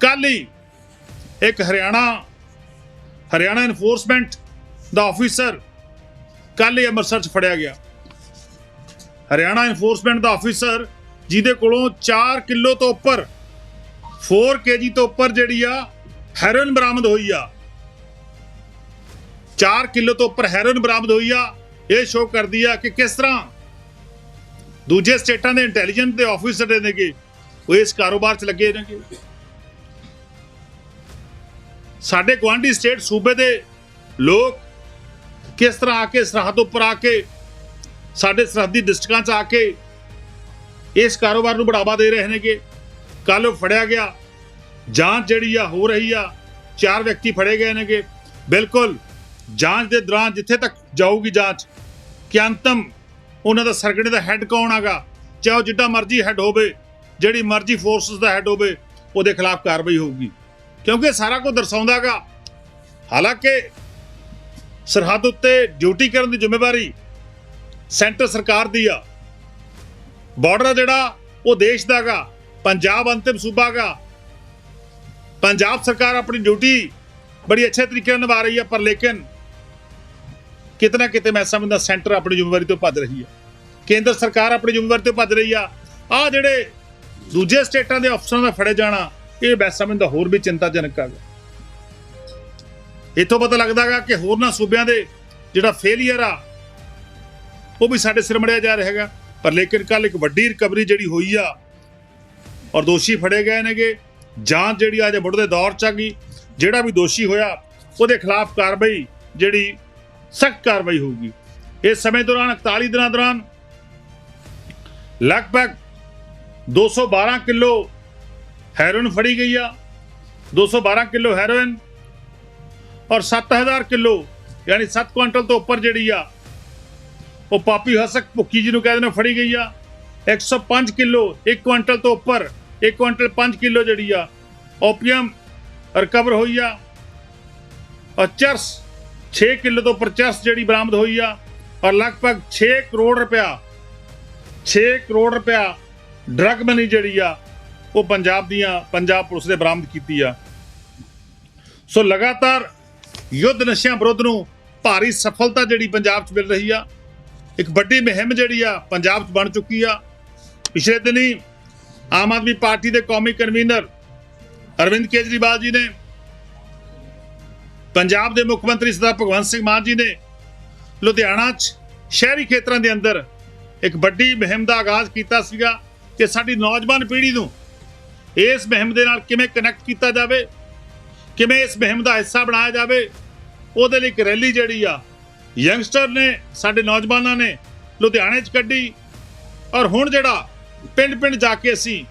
ਕੱਲ੍ਹ ਹੀ ਇੱਕ ਹਰਿਆਣਾ ਹਰਿਆਣਾ ਇਨਫੋਰਸਮੈਂਟ ਦਾ ਆਫੀਸਰ ਕੱਲ੍ਹ ਹੀ ਅੰਮ੍ਰਿਤਸਰ 'ਚ ਫੜਿਆ ਗਿਆ। ਹਰਿਆਣਾ ਇਨਫੋਰਸਮੈਂਟ ਦਾ ਆਫੀਸਰ ਜਿਹਦੇ ਕੋਲੋਂ 4 ਕਿਲੋ ਤੋਂ ਉੱਪਰ 4 ਕੇਜੀ ਤੋਂ ਉੱਪਰ ਜਿਹੜੀ ਆ ਹੈਰੋਇਨ ਬਰਾਮਦ ਹੋਈ ਆ। 4 ਕਿਲੋ ਤੋਂ ਉੱਪਰ ਹੈਰੋਇਨ ਬਰਾਮਦ ਹੋਈ ਆ। ਇਹ ਸ਼ੋਅ ਕਰਦੀ ਆ ਕਿ ਕਿਸ ਤਰ੍ਹਾਂ ਦੂਜੇ ਸਟੇਟਾਂ ਦੇ ਇੰਟੈਲੀਜੈਂਸ ਦੇ ਆਫੀਸਰ ਨੇਗੇ, ਉਹ ਇਸ ਕਾਰੋਬਾਰ 'ਚ ਲੱਗੇ ਨੇਗੇ ਸਾਡੇ ਗਵਾਂਢੀ ਸਟੇਟ ਸੂਬੇ ਦੇ ਲੋਕ ਕਿਸ ਤਰ੍ਹਾਂ ਆ ਕੇ ਸਰਹੱਦ ਉੱਪਰ ਆ ਕੇ, ਸਾਡੇ ਸਰਹੱਦੀ ਡਿਸਟ੍ਰਿਕਾਂ 'ਚ ਆ ਕੇ ਇਸ ਕਾਰੋਬਾਰ ਨੂੰ ਬੜਾਵਾ ਦੇ ਰਹੇ ਨੇਗੇ? ਕੱਲ ਉਹ ਫੜਿਆ ਗਿਆ। ਜਾਂਚ ਜਿਹੜੀ ਆ ਹੋ ਰਹੀ ਆ, ਚਾਰ ਵਿਅਕਤੀ ਫੜੇ ਗਏ ਨੇਗੇ। ਬਿਲਕੁਲ, ਜਾਂਚ ਦੇ ਦੌਰਾਨ ਜਿੱਥੇ ਤੱਕ ਜਾਊਗੀ ਜਾਂਚ ਕਿ ਅੰਤਮ ਉਹਨਾਂ ਦਾ ਸਰਗਣੇ ਦਾ ਹੈੱਡ ਕੌਣ ਆਗਾ ਚਾਹੇ ਉਹ ਜਿੱਡਾ ਮਰਜ਼ੀ ਹੈੱਡ ਹੋਵੇ, ਜਿਹੜੀ ਮਰਜ਼ੀ ਫੋਰਸਸ ਦਾ ਹੈੱਡ ਹੋਵੇ, ਉਹਦੇ ਖਿਲਾਫ ਕਾਰਵਾਈ ਹੋਊਗੀ। ਕਿਉਂਕਿ ਸਾਰਾ ਕੁਝ ਦਰਸਾਉਂਦਾਗਾ ਹਾਲਾਂਕਿ ਸਰਹੱਦ ਉੱਤੇ ਡਿਊਟੀ ਕਰਨ ਦੀ ਜ਼ਿੰਮੇਵਾਰੀ ਸੈਂਟਰ ਸਰਕਾਰ ਦੀ ਆ। ਬਾਰਡਰ ਜਿਹੜਾ, ਉਹ ਦੇਸ਼ ਦਾਗਾ ਪੰਜਾਬ ਅੰਤਿਮ ਸੂਬਾਗਾ ਪੰਜਾਬ ਸਰਕਾਰ ਆਪਣੀ ਡਿਊਟੀ ਬੜੀ ਅੱਛੇ ਤਰੀਕੇ ਨਾਲ ਨਿਭਾ ਰਹੀ ਹੈ ਪਰ ਲੇਕਿਨ ਕਿਤਨਾ ਕਿਤੇ ਮੈਂ ਸਮਝਦਾ ਸੈਂਟਰ ਆਪਣੀ ਜ਼ਿੰਮੇਵਾਰੀ ਤੋਂ ਭੱਜ ਰਹੀ ਹੈ ਕੇਂਦਰ ਸਰਕਾਰ ਆਪਣੀ ਜ਼ਿੰਮੇਵਾਰੀ ਤੋਂ ਭੱਜ ਰਹੀ ਆ। ਆ ਜਿਹੜੇ ਦੂਜੇ ਸਟੇਟਾਂ ਦੇ ਅਫਸਰਾਂ ਦਾ ਫੜੇ ਜਾਣਾ ਇਹ ਮੈਂ ਸਮਝਦਾ ਹੋਰ ਵੀ ਚਿੰਤਾਜਨਕ ਹੈਗਾ ਇਥੋਂ ਪਤਾ ਲੱਗਦਾਗਾ ਕਿ ਹੋਰਨਾਂ ਸੂਬਿਆਂ ਦੇ ਜਿਹੜਾ ਫੇਲਿਅਰ ਆ, ਉਹ ਵੀ ਸਾਡੇ ਸਿਰ ਮੜਿਆ ਜਾ ਰਿਹਾ ਹੈਗਾ। ਪਰ ਲੇਕਿਨ ਕੱਲ ਇੱਕ ਵੱਡੀ ਰਿਕਵਰੀ ਜਿਹੜੀ ਹੋਈ ਆ, ਔਰ ਦੋਸ਼ੀ ਫੜੇ ਗਏ ਨੇਗੇ। ਜਾਂਚ ਜਿਹੜੀ ਅੱਜ ਮੁੱਢ ਦੇ ਦੌਰ ਚ ਆ ਗਈ। ਜਿਹੜਾ ਵੀ ਦੋਸ਼ੀ ਹੋਇਆ, ਉਹਦੇ ਖਿਲਾਫ ਕਾਰਵਾਈ ਜਿਹੜੀ ਸਖਤ ਕਾਰਵਾਈ ਹੋਊਗੀ। ਇਸ ਸਮੇਂ ਦੌਰਾਨ 41 ਦਿਨਾਂ ਦੌਰਾਨ, ਲਗਭਗ 212 ਕਿਲੋ ਹੈਰੋਇਨ ਫੜੀ ਗਈ ਆ। 212 ਕਿਲੋ ਹੈਰੋਇਨ ਔਰ 7000 ਕਿਲੋ, ਯਾਨੀ 7 ਕੁਇੰਟਲ ਤੋਂ ਉੱਪਰ ਜਿਹੜੀ ਆ, ਉਹ ਪਾਪੀ ਹਸਕ ਭੁੱਕੀ ਜੀ ਨੂੰ ਕਹਿੰਦੇ ਨੇ ਫੜੀ ਗਈ ਆ। 105 ਕਿਲੋ 1 ਕੁਇੰਟਲ ਤੋਂ ਉੱਪਰ 1 ਕੁਇੰਟਲ 5 ਕਿਲੋ ਜਿਹੜੀ ਆ, ਓਪੀਅਮ ਰਿਕਵਰ ਹੋਈ ਆ। ਔਰ ਚਰਸ 6 ਕਿਲੋ ਤੋਂ ਉੱਪਰ ਚਰਸ ਜਿਹੜੀ ਬਰਾਮਦ ਹੋਈ ਆ, ਔਰ ਲਗਭਗ 6 ਕਰੋੜ ਰੁਪਇਆ 6 ਕਰੋੜ ਰੁਪਇਆ ਡਰੱਗ ਮਨੀ ਜਿਹੜੀ ਆ ਉਹ ਪੰਜਾਬ ਦੀਆਂ ਪੰਜਾਬ ਪੁਲਿਸ ਨੇ ਬਰਾਮਦ ਕੀਤੀ ਆ। ਸੋ ਲਗਾਤਾਰ ਯੁੱਧ ਨਸ਼ਿਆਂ ਵਿਰੁੱਧ ਨੂੰ ਭਾਰੀ ਸਫਲਤਾ ਜਿਹੜੀ ਪੰਜਾਬ 'ਚ ਮਿਲ ਰਹੀ ਆ, ਇੱਕ ਵੱਡੀ ਮੁਹਿੰਮ ਜਿਹੜੀ ਆ ਪੰਜਾਬ 'ਚ ਬਣ ਚੁੱਕੀ ਆ। ਪਿਛਲੇ ਦਿਨੀ ਆਮ ਆਦਮੀ ਪਾਰਟੀ ਦੇ ਕੌਮੀ ਕਨਵੀਨਰ ਅਰਵਿੰਦ ਕੇਜਰੀਵਾਲ ਜੀ ਨੇ, ਪੰਜਾਬ ਦੇ ਮੁੱਖ ਮੰਤਰੀ ਸਰਦਾਰ ਭਗਵੰਤ ਸਿੰਘ ਮਾਨ ਜੀ ਨੇ ਲੁਧਿਆਣਾ 'ਚ ਸ਼ਹਿਰੀ ਖੇਤਰਾਂ ਦੇ ਅੰਦਰ ਇੱਕ ਵੱਡੀ ਮੁਹਿੰਮ ਦਾ ਆਗਾਜ਼ ਕੀਤਾ ਸੀਗਾ ਕਿ ਸਾਡੀ ਨੌਜਵਾਨ ਪੀੜ੍ਹੀ ਨੂੰ ਇਸ ਮੁਹਿੰਮ ਦੇ ਨਾਲ ਕਿਵੇਂ ਕਨੈਕਟ ਕੀਤਾ ਜਾਵੇ, ਕਿਵੇਂ ਇਸ ਮੁਹਿੰਮ ਦਾ ਹਿੱਸਾ ਬਣਾਇਆ ਜਾਵੇ, ਉਹਦੇ ਲਈ ਇੱਕ ਰੈਲੀ ਜਿਹੜੀ ਆ ਯੰਗਸਟਰ ਨੇ, ਸਾਡੇ ਨੌਜਵਾਨਾਂ ਨੇ ਲੁਧਿਆਣੇ 'ਚ ਕੱਢੀ ਔਰ ਹੁਣ ਜਿਹੜਾ ਪਿੰਡ-ਪਿੰਡ ਜਾ ਕੇ ਅਸੀਂ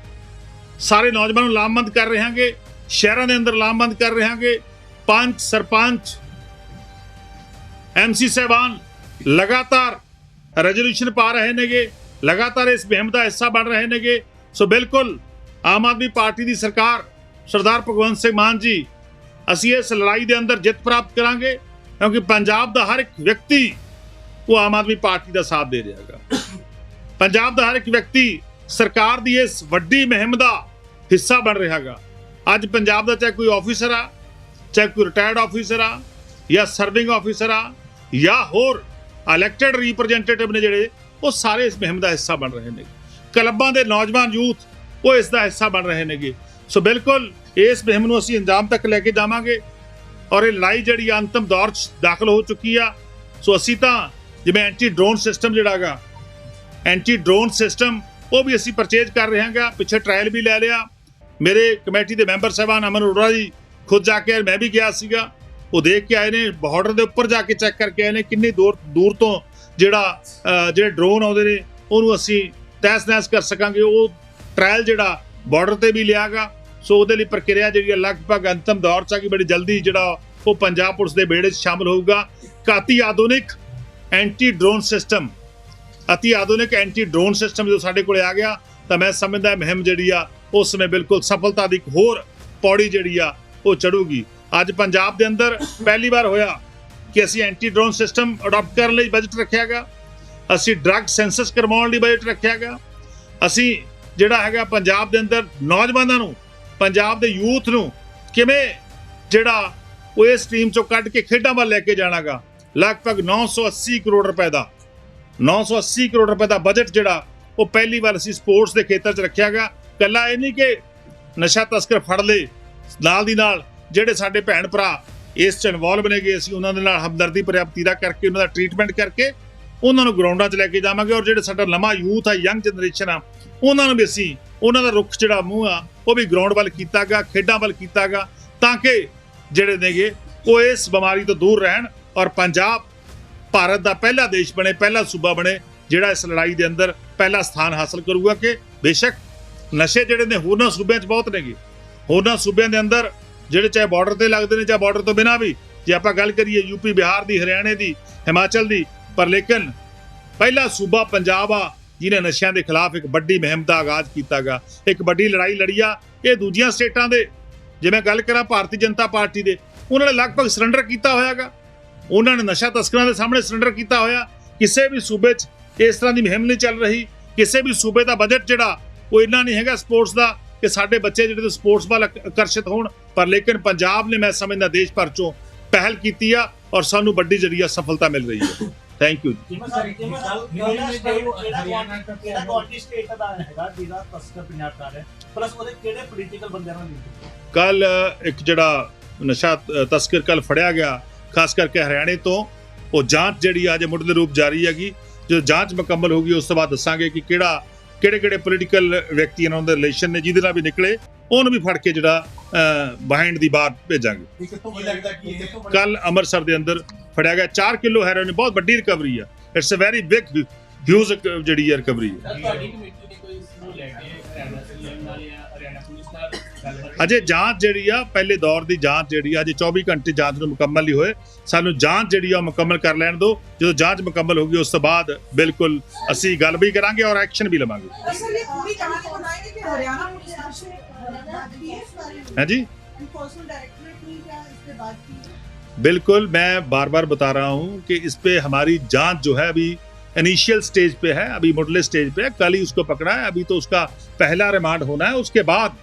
ਸਾਰੇ ਨੌਜਵਾਨਾਂ ਨੂੰ ਲਾਮਬੰਦ ਕਰ ਰਹੇ ਹਾਂਗੇ, ਸ਼ਹਿਰਾਂ ਦੇ ਅੰਦਰ ਲਾਮਬੰਦ ਕਰ ਰਹੇ ਹਾਂਗੇ, ਪੰਚ, ਸਰਪੰਚ ਐਮਸੀ ਸਹਿਬਾਨ ਲਗਾਤਾਰ ਰੈਜ਼ੋਲੂਸ਼ਨ ਪਾ ਰਹੇ ਨੇਗੇ, ਲਗਾਤਾਰ ਇਸ ਮੁਹਿੰਮ ਦਾ ਹਿੱਸਾ ਬਣ ਰਹੇ ਨੇਗੇ। ਸੋ ਬਿਲਕੁਲ ਆਮ ਆਦਮੀ ਪਾਰਟੀ ਦੀ ਸਰਕਾਰ, ਸਰਦਾਰ ਭਗਵੰਤ ਸਿੰਘ ਮਾਨ ਜੀ, ਅਸੀਂ ਇਸ ਲੜਾਈ ਦੇ ਅੰਦਰ ਜਿੱਤ ਪ੍ਰਾਪਤ ਕਰਾਂਗੇ, ਕਿਉਂਕਿ ਪੰਜਾਬ ਦਾ ਹਰ ਇੱਕ ਵਿਅਕਤੀ ਉਹ ਆਮ ਆਦਮੀ ਪਾਰਟੀ ਦਾ ਸਾਥ ਦੇ ਰਿਹਾ ਹੈਗਾ। ਪੰਜਾਬ ਦਾ ਹਰ ਇੱਕ ਵਿਅਕਤੀ ਸਰਕਾਰ ਦੀ ਇਸ ਵੱਡੀ ਮੁਹਿੰਮ ਦਾ ਹਿੱਸਾ ਬਣ ਰਿਹਾ ਹੈਗਾ। ਅੱਜ ਪੰਜਾਬ ਦਾ ਚਾਹੇ ਕੋਈ ਆਫੀਸਰ ਆ, ਚਾਹੇ ਕੋਈ ਰਿਟਾਇਰਡ ਆਫੀਸਰ ਆ, ਜਾਂ ਸਰਵਿੰਗ ਆਫੀਸਰ ਆ, ਜਾਂ ਹੋਰ ਇਲੈਕਟਿਡ ਰਿਪਰੈਜ਼ੈਂਟੇਟਿਵ ਨੇ ਜਿਹੜੇ, ਉਹ ਸਾਰੇ ਇਸ ਮੁਹਿੰਮ ਦਾ ਹਿੱਸਾ ਬਣ ਰਹੇ ਨੇ। ਕਲੱਬਾਂ ਦੇ ਨੌਜਵਾਨ ਯੂਥ ਉਹ ਇਸ ਦਾ ਹਿੱਸਾ ਬਣ ਰਹੇ ਨੇਗੇ। ਸੋ ਬਿਲਕੁਲ, ਇਸ ਮੁਹਿੰਮ ਨੂੰ ਅਸੀਂ ਅੰਜਾਮ ਤੱਕ ਲੈ ਕੇ ਜਾਵਾਂਗੇ ਔਰ ਇਹ ਲੜਾਈ ਜਿਹੜੀ ਆ ਅੰਤਮ ਦੌਰ 'ਚ ਦਾਖਲ ਹੋ ਚੁੱਕੀ ਆ। ਸੋ ਅਸੀਂ ਤਾਂ ਜਿਵੇਂ ਐਂਟੀ ਡਰੋਨ ਸਿਸਟਮ ਜਿਹੜਾਗਾ ਐਂਟੀ ਡਰੋਨ ਸਿਸਟਮ ਉਹ ਵੀ ਅਸੀਂ ਪਰਚੇਜ ਕਰ ਰਹੇ ਹਾਂਗਾ। ਪਿੱਛੇ ਟ੍ਰਾਇਲ ਵੀ ਲੈ ਲਿਆ। ਮੇਰੇ ਕਮੇਟੀ ਦੇ ਮੈਂਬਰ ਸਾਹਿਬਾਨ ਅਮਨ ਅਰੋੜਾ ਜੀ ਖੁਦ ਜਾ ਕੇ ਮੈਂ ਵੀ ਗਿਆ ਸੀਗਾ। ਉਹ ਦੇਖ ਕੇ ਆਏ ਨੇ ਬਾਰਡਰ ਦੇ ਉੱਪਰ ਜਾ ਕੇ ਚੈੱਕ ਕਰਕੇ ਆਏ ਨੇ, ਕਿੰਨੀ ਦੂਰ ਦੂਰ ਤੋਂ ਜਿਹੜਾ ਜਿਹੜੇ ਡਰੋਨ ਆਉਂਦੇ ਨੇ, ਉਹਨੂੰ ਅਸੀਂ ਤਹਿਸ ਨਹਿਸ ਕਰ ਸਕਾਂਗੇ। ਉਹ ਟ੍ਰਾਇਲ ਜਿਹੜਾ ਬਾਰਡਰ ਤੇ ਵੀ ਲਿਆਗਾ। ਸੋ ਉਹਦੇ ਲਈ ਪ੍ਰਕਿਰਿਆ ਜਿਹੜੀ ਹੈ ਲਗਭਗ ਅੰਤਮ ਦੌਰ ਚ ਆ ਕਿ ਬੜੀ ਜਲਦੀ ਜਿਹੜਾ ਉਹ ਪੰਜਾਬ ਪੁਲਿਸ ਦੇ ਬੇੜੇ 'ਚ ਸ਼ਾਮਲ ਹੋਊਗਾ। ਕਾਤੀ ਆਧੁਨਿਕ ਐਂਟੀ ਡਰੋਨ ਸਿਸਟਮ ਅਤੀ ਆਧੁਨਿਕ ਐਂਟੀ ਡਰੋਨ ਸਿਸਟਮ ਜੋ ਸਾਡੇ ਕੋਲੇ ਆ ਗਿਆ, ਤਾਂ ਮੈਂ ਸਮਝਦਾ ਮਹਿਮ ਜਿਹੜੀ ਆ ਉਸ ਸਮੇਂ ਬਿਲਕੁਲ ਸਫਲਤਾ ਦੀ ਇੱਕ ਹੋਰ ਪੌੜੀ ਜਿਹੜੀ ਆ, ਉਹ ਚੜੂਗੀ। ਅੱਜ ਪੰਜਾਬ ਦੇ ਅੰਦਰ ਪਹਿਲੀ ਵਾਰ ਹੋਇਆ ਕਿ ਅਸੀਂ ਐਂਟੀ ਡਰੋਨ ਸਿਸਟਮ ਅਡਾਪਟ ਕਰਨ ਲਈ ਬਜਟ ਰੱਖਿਆ ਗਿਆ ਅਸੀਂ ਡਰੱਗ ਸੈਂਸਸ ਕਰਵਾਉਣ ਲਈ ਬਜਟ ਰੱਖਿਆ ਗਿਆ ਅਸੀਂ ਜਿਹੜਾ ਹੈਗਾ ਪੰਜਾਬ ਦੇ ਅੰਦਰ ਨੌਜਵਾਨਾਂ ਨੂੰ, ਪੰਜਾਬ ਦੇ ਯੂਥ ਨੂੰ ਕਿਵੇਂ ਜਿਹੜਾ ਉਹ ਇਸ ਟੀਮ ਚੋਂ ਕੱਢ ਕੇ ਖੇਡਾਂ ਵੱਲ ਲੈ ਕੇ ਜਾਣਾਗਾ? ਲਗਭਗ 980 ਕਰੋੜ ਰੁਪਏ ਦਾ 980 ਕਰੋੜ ਰੁਪਏ ਦਾ ਬਜਟ ਜਿਹੜਾ ਉਹ ਪਹਿਲੀ ਵਾਰ ਅਸੀਂ ਸਪੋਰਟਸ ਦੇ ਖੇਤਰ 'ਚ ਰੱਖਿਆ ਗਿਆ ਕੱਲਾ ਇਹ ਨਹੀਂ ਕਿ ਨਸ਼ਾ ਤਸਕਰ ਫੜ ਲਏ ਨਾਲ ਦੀ ਨਾਲ ਜਿਹੜੇ ਸਾਡੇ ਭੈਣ ਭਰਾ ਇਸ 'ਚ ਇਨਵੋਲਵ ਨੇਗੇ, ਅਸੀਂ ਉਹਨਾਂ ਦੇ ਨਾਲ ਹਮਦਰਦੀ ਪ੍ਰਾਪਤੀਦਾ ਕਰਕੇ, ਉਹਨਾਂ ਦਾ ਟ੍ਰੀਟਮੈਂਟ ਕਰਕੇ ਉਹਨਾਂ ਨੂੰ ਗਰਾਊਂਡਾਂ 'ਚ ਲੈ ਕੇ ਜਾਵਾਂਗੇ ਔਰ ਜਿਹੜੇ ਸਾਡਾ ਨਵਾਂ ਯੂਥ ਆ ਯੰਗ ਜਨਰੇਸ਼ਨ ਆ, ਉਹਨਾਂ ਨੂੰ ਵੀ ਅਸੀਂ, ਉਹਨਾਂ ਦਾ ਰੁਖ ਜਿਹੜਾ ਮੂੰਹ ਆ, ਉਹ ਵੀ ਗਰਾਊਂਡ ਵੱਲ ਕੀਤਾਗਾ, ਖੇਡਾਂ ਵੱਲ ਕੀਤਾਗਾ, ਤਾਂ ਕਿ ਜਿਹੜੇ ਨੇਗੇ ਉਹ ਇਸ ਬਿਮਾਰੀ ਤੋਂ ਦੂਰ ਰਹਿਣ ਔਰ ਪੰਜਾਬ, ਭਾਰਤ ਦਾ ਪਹਿਲਾ ਦੇਸ਼ ਬਣੇ, ਪਹਿਲਾ ਸੂਬਾ ਬਣੇ, ਜਿਹੜਾ ਇਸ ਲੜਾਈ ਦੇ ਅੰਦਰ ਪਹਿਲਾ ਸਥਾਨ ਹਾਸਲ ਕਰੂਗਾ ਕਿ ਬੇਸ਼ੱਕ ਨਸ਼ੇ ਜਿਹੜੇ ਨੇ ਹੋਰਨਾਂ ਸੂਬਿਆਂ 'ਚ ਬਹੁਤ ਨੇਗੇ। ਹੋਰਨਾਂ ਸੂਬਿਆਂ ਦੇ ਅੰਦਰ ਜਿਹੜੇ ਚਾਹੇ ਬਾਰਡਰ ਤੇ ਲੱਗਦੇ ਨੇ, ਚਾਹੇ ਬਾਰਡਰ ਤੋਂ ਬਿਨਾਂ ਵੀ, ਜੇ ਆਪਾਂ ਗੱਲ ਕਰੀਏ ਯੂਪੀ ਬਿਹਾਰ ਦੀ, ਹਰਿਆਣੇ ਦੀ, ਹਿਮਾਚਲ ਦੀ ਪਰ ਲੇਕਿਨ ਪਹਿਲਾ ਸੂਬਾ ਪੰਜਾਬ ਆ, ਜਿਹਨੇ ਨਸ਼ਿਆਂ ਦੇ ਖਿਲਾਫ ਇੱਕ ਵੱਡੀ ਮੁਹਿੰਮ ਦਾ ਆਗਾਜ਼ ਕੀਤਾਗਾ। ਇੱਕ ਵੱਡੀ ਲੜਾਈ ਲੜੀ ਆ, ਇਹ ਦੂਜੀਆਂ ਸਟੇਟਾਂ ਦੇ। ਜੇ ਮੈਂ ਗੱਲ ਕਰਾਂ ਭਾਰਤੀ ਜਨਤਾ ਪਾਰਟੀ ਦੇ, ਉਹਨਾਂ ਨੇ ਲਗਭਗ ਸਰੈਂਡਰ ਕੀਤਾ ਹੋਇਆਗਾ। ਉਹਨਾਂ ਨੇ ਨਸ਼ਾ ਤਸਕਰਾਂ ਦੇ ਸਾਹਮਣੇ ਸਰੈਂਡਰ ਕੀਤਾ ਹੋਇਆ। ਕਿਸੇ ਵੀ ਸੂਬੇ 'ਚ ਇਸ ਤਰ੍ਹਾਂ ਦੀ ਮੁਹਿੰਮ ਨਹੀਂ ਚੱਲ ਰਹੀ। ਕਿਸੇ ਵੀ ਸੂਬੇ ਦਾ ਬਜਟ ਜਿਹੜਾ, ਉਹ ਇੰਨਾ ਨਹੀਂ ਹੈਗਾ ਸਪੋਰਟਸ ਦਾ ਕਿ ਸਾਡੇ ਬੱਚੇ ਜਿਹੜੇ ਸਪੋਰਟਸ ਵੱਲ ਆਕਰਸ਼ਿਤ ਹੋਣ। ਪਰ ਲੇਕਿਨ ਪੰਜਾਬ ਨੇ, ਮੈਂ ਸਮਝਦਾ, ਦੇਸ਼ ਭਰ ਚੋਂ ਪਹਿਲ ਕੀਤੀ ਆ ਔਰ ਸਾਨੂੰ ਵੱਡੀ ਜਿਹੜੀ ਆ ਸਫਲਤਾ ਮਿਲ ਰਹੀ ਹੈ। ਥੈਂਕ ਯੂ ਜਿਵੇਂ ਸਰ ਜਿਵੇਂ ਕਿਹੜਾ ਸਟੇਟ ਕਿਹੜਾ ਕਿਹੜਾ ਗੌਰਮੈਂਟ ਸਟੇਟ ਦਾ ਹੈਗਾ ਜਿਹਦਾ ਤਸਕਰ ਪੰਜਾਬ ਕਰ ਰਿਹਾ ਪਲੱਸ ਉਹਦੇ ਕਿਹੜੇ ਪੋਲੀਟੀਕਲ ਬੰਦਿਆਂ ਨਾਲ ਲਿੰਕ ਕੱਲ ਇੱਕ ਜਿਹੜਾ ਨਸ਼ਾ ਤਸਕਰ ਕੱਲ ਫੜਿਆ ਗਿਆ ਖਾਸ ਕਰਕੇ ਹਰਿਆਣੇ ਤੋਂ ਉਹ ਜਾਂਚ ਜਿਹੜੀ ਆ ਅਜੇ ਮੁੱਢਲੇ ਰੂਪ ਜਾਰੀ ਹੈਗੀ ਜਦੋਂ ਜਾਂਚ ਮੁਕੰਮਲ ਹੋਗੀ ਉਸ ਤੋਂ ਬਾਅਦ ਦੱਸਾਂਗੇ ਕਿ ਕਿਹੜਾ ਕਿਹੜੇ ਕਿਹੜੇ ਪੋਲੀਟੀਕਲ ਵਿਅਕਤੀ ਇਹਨਾਂ ਦੇ ਰਿਲੇਸ਼ਨ ਨੇ ਜਿਹਦੇ ਨਾਲ ਵੀ ਨਿਕਲੇ ਉਹਨੂੰ ਵੀ ਫੜ ਕੇ ਜਿਹੜਾ ਬਿਹਾਈਂਡ ਦੀ ਬਾਰ ਭੇਜਾਂਗੇ। ਕੀ ਲੱਗਦਾ ਕਿ ਇਹ ਕੱਲ ਅੰਮ੍ਰਿਤਸਰ ਦੇ ਅੰਦਰ ਫੜਿਆ ਗਿਆ। 4 ਕਿਲੋ ਹੈਰੋਇਨ ਬਹੁਤ ਵੱਡੀ ਰਿਕਵਰੀ ਆ। It's a very big huge ਜਿਹੜੀ ਰਿਕਵਰੀ ਹੈ ਹਰਿਆਣਾ ਪੁਲਿਸ ਨਾਲ ਗੱਲਬਾਤ ਅਜੇ ਜਾਂਚ ਜਿਹੜੀ ਆ ਪਹਿਲੇ ਦੌਰ ਦੀ ਜਾਂਚ ਜਿਹੜੀ ਆ ਅਜੇ 24 ਘੰਟੇ ਜਾਂਚ ਨੂੰ ਮੁਕੰਮਲ ਨਹੀਂ ਹੋਏ ਸਾਨੂੰ ਜਾਂਚ ਜਿਹੜੀ ਆ ਉਹ ਮੁਕੰਮਲ ਕਰ ਲੈਣ ਦਿਓ ਜਦੋਂ ਜਾਂਚ ਮੁਕੰਮਲ ਹੋਗੀ ਉਸ ਤੋਂ ਬਾਅਦ ਬਿਲਕੁਲ ਅਸੀਂ ਗੱਲ ਵੀ ਕਰਾਂਗੇ ਔਰ ਐਕਸ਼ਨ ਵੀ ਲਵਾਂਗੇ असल ये पूरी कहानी बताएंगे कि हरियाणा पुलिस से बात की है इस बारे में है जी एनफोर्समेंट डायरेक्टरेट ने क्या इस पे बात की है बिल्कुल मैं बार बार बता रहा हूं कि इस पे हमारी जांच जो है अभी इनिशियल स्टेज पे है, अभी मुडले स्टेज पे है, कल ही उसको पकड़ा है, अभी तो उसका पहला रिमांड होना है, उसके बाद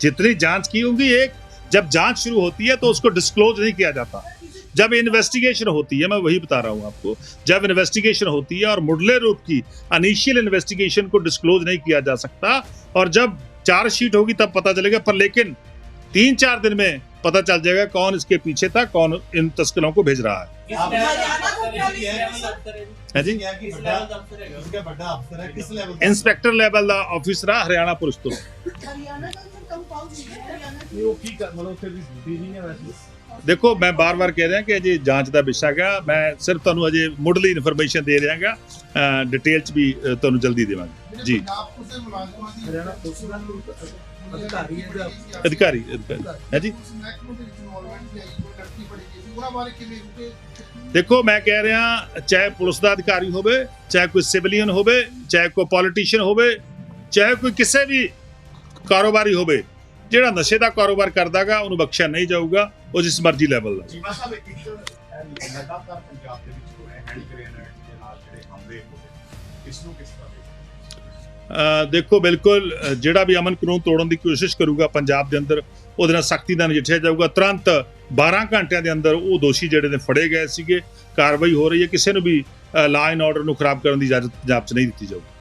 जितनी जाँच की होगी, एक जब जाँच शुरू होती है तो उसको डिस्क्लोज नहीं किया जाता। जब इन्वेस्टिगेशन होती है, मैं वही बता रहा हूँ आपको, जब इन्वेस्टिगेशन होती है और मुडले रूप की अनिशियल इन्वेस्टिगेशन को डिस्क्लोज नहीं किया जा सकता, और जब चार्जशीट होगी तब पता चलेगा, पर लेकिन तीन चार दिन में पता चल जाएगा कौन इसके पीछे था कौन इन तस्करों को भेज रहा है। ਹੈ ਜੀ ਇੰਸਪੈਕਟਰ ਲੈਵਲ ਦਾ ਆਫਿਸਰ ਆ ਹਰਿਆਣਾ ਪੁਲਿਸ ਤੋਂ ਦੇਖੋ ਮੈਂ ਬਾਰ-ਬਾਰ ਕਹਿ ਰਿਹਾ ਕਿ ਅਜੇ ਜਾਂਚ ਦਾ ਵਿਸ਼ਾ ਹੈਗਾ ਮੈਂ ਸਿਰਫ ਤੁਹਾਨੂੰ ਅਜੇ ਮੁੱਢਲੀ ਇਨਫੋਰਮੇਸ਼ਨ ਦੇ ਰਿਹਾਗਾ ਡਿਟੇਲ ਚ ਵੀ ਅਧਿਕਾਰੀ ਹੈ ਜਾਂ ਅਧਿਕਾਰੀ ਅਧਿਕਾਰੀ। ਹੈ ਜੀ? ਦੇਖੋ ਮੈਂ ਕਹਿ ਰਿਹਾ ਚਾਹੇ ਪੁਲਿਸ ਦਾ ਅਧਿਕਾਰੀ ਹੋਵੇ ਚਾਹੇ ਕੋਈ ਸਿਵਲੀਅਨ ਹੋਵੇ ਚਾਹੇ ਕੋਈ ਪੋਲੀਟੀਸ਼ੀਅਨ ਹੋਵੇ ਚਾਹੇ ਕੋਈ ਕਿਸੇ ਵੀ ਕਾਰੋਬਾਰੀ ਹੋਵੇ ਜਿਹੜਾ ਨਸ਼ੇ ਦਾ ਕਾਰੋਬਾਰ ਕਰਦਾਗਾ ਉਹਨੂੰ ਬਖਸ਼ਿਆ ਨਹੀਂ ਜਾਊਗਾ ਉਹ ਜਿਸ ਮਰਜ਼ੀ ਲੈਵਲ ਦਾ। ਜੀਵਾ ਸਾਹਿਬ ਇੱਕ ਲਗਾਤਾਰ ਪੰਜਾਬ ਦੇ ਵਿੱਚ ਹੋ ਰਿਹਾ ਹੈਂਡ ਗ੍ਰੇਨੇਡ ਦੇ ਨਾਲ ਜਿਹੜੇ ਹਮਲੇ ਹੋ ਰਹੇ ਇਸ ਨੂੰ ਕਿਸ ਤਰ੍ਹਾਂ ਦੇਖਦੇ ਅ, ਦੇਖੋ, ਬਿਲਕੁਲ ਜਿਹੜਾ ਵੀ ਅਮਨ ਕਾਨੂੰਨ ਤੋੜਨ ਦੀ ਕੋਸ਼ਿਸ਼ ਕਰੂਗਾ ਪੰਜਾਬ ਦੇ ਅੰਦਰ, ਉਹਦੇ ਨਾਲ ਸਖਤੀ ਨਾਲ ਨਜਿੱਠਿਆ ਜਾਊਗਾ। ਤੁਰੰਤ 12 ਘੰਟਿਆਂ ਦੇ ਅੰਦਰ ਉਹ ਦੋਸ਼ੀ ਜਿਹੜੇ ਨੇ ਫੜੇ ਗਏ ਸੀਗੇ। ਕਾਰਵਾਈ ਹੋ ਰਹੀ ਹੈ। ਕਿਸੇ ਨੂੰ ਵੀ ਲਾਅ ਐਂਡ ਆਰਡਰ ਨੂੰ ਖਰਾਬ ਕਰਨ ਦੀ ਇਜਾਜ਼ਤ ਪੰਜਾਬ 'ਚ ਨਹੀਂ ਦਿੱਤੀ ਜਾਊਗੀ।